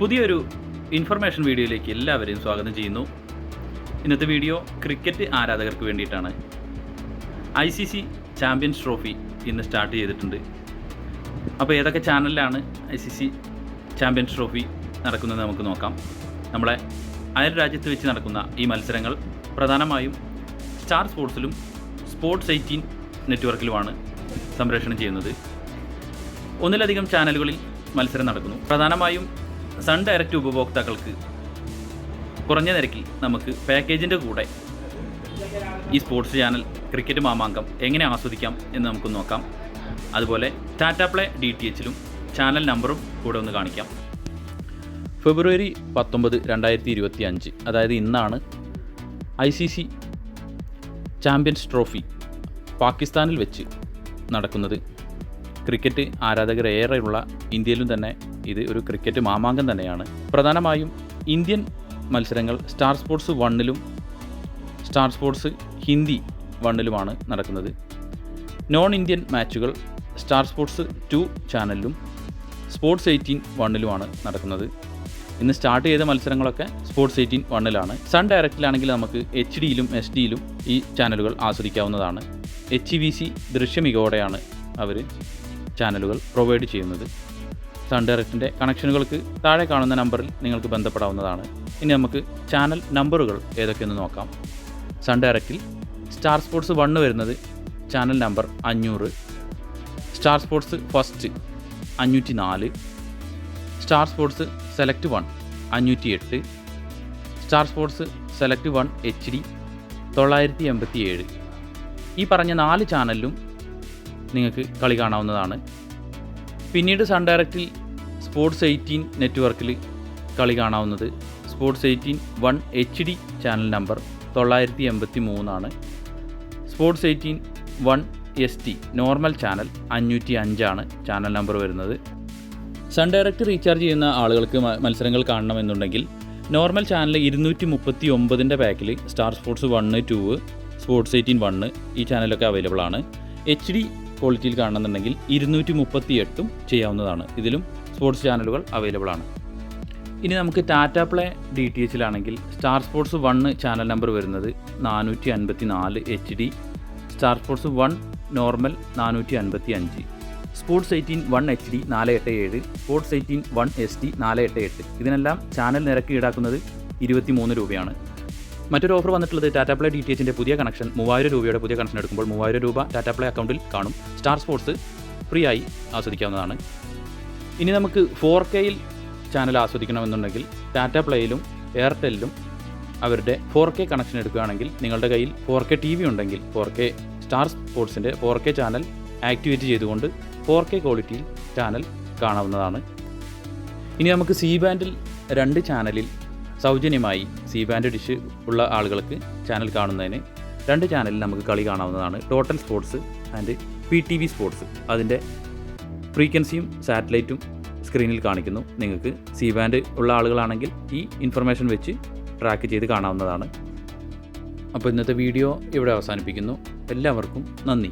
പുതിയൊരു ഇൻഫർമേഷൻ വീഡിയോയിലേക്ക് എല്ലാവരെയും സ്വാഗതം ചെയ്യുന്നു. ഇന്നത്തെ വീഡിയോ ക്രിക്കറ്റ് ആരാധകർക്ക് വേണ്ടിയിട്ടാണ്. I C C champions trophy ഇന്ന് സ്റ്റാർട്ട് ചെയ്തിട്ടുണ്ട്. അപ്പോൾ ഏതൊക്കെ ചാനലിലാണ് I C C champions trophy നടക്കുന്നത് നമുക്ക് നോക്കാം. നമ്മളെ അയൽ രാജ്യത്ത് വെച്ച് നടക്കുന്ന ഈ മത്സരങ്ങൾ പ്രധാനമായും സ്റ്റാർ സ്പോർട്സിലും സ്പോർട്സ് എയ്റ്റീൻ നെറ്റ്വർക്കിലുമാണ് സംപ്രേഷണം ചെയ്യുന്നത്. ഒന്നിലധികം ചാനലുകളിൽ മത്സരം നടക്കുന്നു. പ്രധാനമായും സൺ ഡയറക്റ്റ് ഉപഭോക്താക്കൾക്ക് കുറഞ്ഞ നിരക്കിൽ നമുക്ക് പാക്കേജിന്റെ കൂടെ ഈ സ്പോർട്സ് ചാനൽ ക്രിക്കറ്റ് മാമാങ്കം എങ്ങനെ ആസ്വദിക്കാം എന്ന് നമുക്ക് നോക്കാം. അതുപോലെ ടാറ്റ പ്ലേ ഡി ടി എച്ചിലും ചാനൽ നമ്പറും കൂടെ ഒന്ന് കാണിക്കാം. ഫെബ്രുവരി പത്തൊമ്പത് രണ്ടായിരത്തി ഇരുപത്തി അഞ്ച് അതായത് ഇന്നാണ് I C C champions trophy പാകിസ്ഥാനിൽ വെച്ച് നടക്കുന്നത്. ക്രിക്കറ്റ് ആരാധകർ ഏറെയുള്ള ഇന്ത്യയിലും തന്നെ ഇത് ഒരു ക്രിക്കറ്റ് മാമാങ്കം തന്നെയാണ്. പ്രധാനമായും ഇന്ത്യൻ മത്സരങ്ങൾ സ്റ്റാർ സ്പോർട്സ് വണ്ണിലും സ്റ്റാർ സ്പോർട്സ് ഹിന്ദി വണ്ണിലുമാണ് നടക്കുന്നത്. നോൺ ഇന്ത്യൻ മാച്ചുകൾ സ്റ്റാർ സ്പോർട്സ് ടു ചാനലിലും സ്പോർട്സ് എയ്റ്റീൻ വണ്ണിലുമാണ് നടക്കുന്നത്. ഇന്ന് സ്റ്റാർട്ട് ചെയ്ത മത്സരങ്ങളൊക്കെ സ്പോർട്സ് എയ്റ്റീൻ വണ്ണിലാണ് സൺ ഡയറക്റ്റിലാണെങ്കിൽ നമുക്ക് എച്ച് ഡിയിലും എസ് ഡിയിലും ഈ ചാനലുകൾ ആസ്വദിക്കാവുന്നതാണ്. എച്ച് വി സി ദൃശ്യമികയോടെയാണ് അവർ ചാനലുകൾ പ്രൊവൈഡ് ചെയ്യുന്നത്. സൺ ഡയറക്റ്റിന്റെ കണക്ഷനുകൾക്ക് താഴെ കാണുന്ന നമ്പറിൽ നിങ്ങൾക്ക് ബന്ധപ്പെടാവുന്നതാണ്. ഇനി നമുക്ക് ചാനൽ നമ്പറുകൾ ഏതൊക്കെയെന്ന് നോക്കാം. സൺ ഡയറക്റ്റിൽ സ്റ്റാർ സ്പോർട്സ് വണ്ണ് വരുന്നത് ചാനൽ നമ്പർ അഞ്ഞൂറ് സ്റ്റാർ സ്പോർട്സ് ഫസ്റ്റ് അഞ്ഞൂറ്റി നാല് സ്റ്റാർ സ്പോർട്സ് സെലക്ട് വൺ അഞ്ഞൂറ്റി എട്ട് star sports select one H D തൊള്ളായിരത്തി എൺപത്തി ഏഴ് ഈ പറഞ്ഞ നാല് ചാനലിലും നിങ്ങൾക്ക് കളി കാണാവുന്നതാണ്. പിന്നീട് സൺ ഡയറക്റ്റിൽ സ്പോർട്സ് എയ്റ്റീൻ നെറ്റ്വർക്കിൽ കളി കാണാവുന്നത്. Sports eighteen one H D channel number തൊള്ളായിരത്തി എൺപത്തി മൂന്നാണ് sports eighteen one S T normal channel അഞ്ഞൂറ്റി അഞ്ചാണ് ചാനൽ നമ്പർ വരുന്നത്. സൺ ഡയറക്റ്റ് റീചാർജ് ചെയ്യുന്ന ആളുകൾക്ക് മത്സരങ്ങൾ കാണണമെന്നുണ്ടെങ്കിൽ നോർമൽ ചാനൽ ഇരുന്നൂറ്റി മുപ്പത്തി ഒമ്പതിന്റെ പാക്കിൽ star sports one two sports eighteen one ഈ ചാനലൊക്കെ അവൈലബിൾ ആണ്. എച്ച് ഡി ക്വാളിറ്റിയിൽ കാണണമെന്നുണ്ടെങ്കിൽ ഇരുന്നൂറ്റി മുപ്പത്തി എട്ടും ചെയ്യാവുന്നതാണ്. ഇതിലും സ്പോർട്സ് ചാനലുകൾ അവൈലബിൾ ആണ് ഇനി നമുക്ക് Tata play D T എച്ചിലാണെങ്കിൽ star sports one channel number വരുന്നത് നാനൂറ്റി അൻപത്തി നാല് H D star sports one normal നാനൂറ്റി അൻപത്തി അഞ്ച് sports eighteen one H D നാല് എട്ട് ഏഴ് sports eighteen one S D നാല് എട്ട് എട്ട്. ഇതിനെല്ലാം ചാനൽ നിരക്ക് ഈടാക്കുന്നത് ഇരുപത്തി മൂന്ന് രൂപയാണ്. മറ്റൊരു ഓഫർ വന്നിട്ടുള്ളത് ടാറ്റ പ്ലേ ഡി ടി എച്ചിന്റെ പുതിയ കണക്ഷൻ മൂവായിരം രൂപയുടെ പുതിയ കണക്ഷൻ എടുക്കുമ്പോൾ മൂവായിരം രൂപ ടാറ്റ പ്ലേ അക്കൗണ്ടിൽ കാണും. സ്റ്റാർ സ്പോർട്സ് ഫ്രീ ആയി ആസ്വദിക്കാവുന്നതാണ്. ഇനി നമുക്ക് ഫോർ കെയിൽ ചാനൽ ആസ്വദിക്കണമെന്നുണ്ടെങ്കിൽ ടാറ്റ പ്ലേയിലും എയർടെല്ലിലും അവരുടെ ഫോർ കെ കണക്ഷൻ എടുക്കുകയാണെങ്കിൽ നിങ്ങളുടെ കയ്യിൽ ഫോർ കെ ടി വി ഉണ്ടെങ്കിൽ ഫോർ കെ സ്റ്റാർ സ്പോർട്സിന്റെ ഫോർ കെ ചാനൽ ആക്ടിവേറ്റ് ചെയ്തുകൊണ്ട് ഫോർ കെ ക്വാളിറ്റിയിൽ ചാനൽ കാണാവുന്നതാണ്. ഇനി നമുക്ക് സി ബാൻഡിൽ രണ്ട് ചാനലിൽ സൗജന്യമായി സി ബാൻഡ് ഡിഷ് ഉള്ള ആളുകൾക്ക് ചാനൽ കാണുന്നതിന് രണ്ട് ചാനലിൽ നമുക്ക് കളി കാണാവുന്നതാണ് total sports and P T V sports അതിന്റെ ഫ്രീക്വൻസിയും സാറ്റലൈറ്റും സ്ക്രീനിൽ കാണിക്കുന്നു. നിങ്ങൾക്ക് സി ബാൻഡ് ഉള്ള ആളുകളാണെങ്കിൽ ഈ ഇൻഫർമേഷൻ വെച്ച് ട്രാക്ക് ചെയ്ത് കാണാവുന്നതാണ്. അപ്പോൾ ഇന്നത്തെ വീഡിയോ ഇവിടെ അവസാനിപ്പിക്കുന്നു. എല്ലാവർക്കും നന്ദി.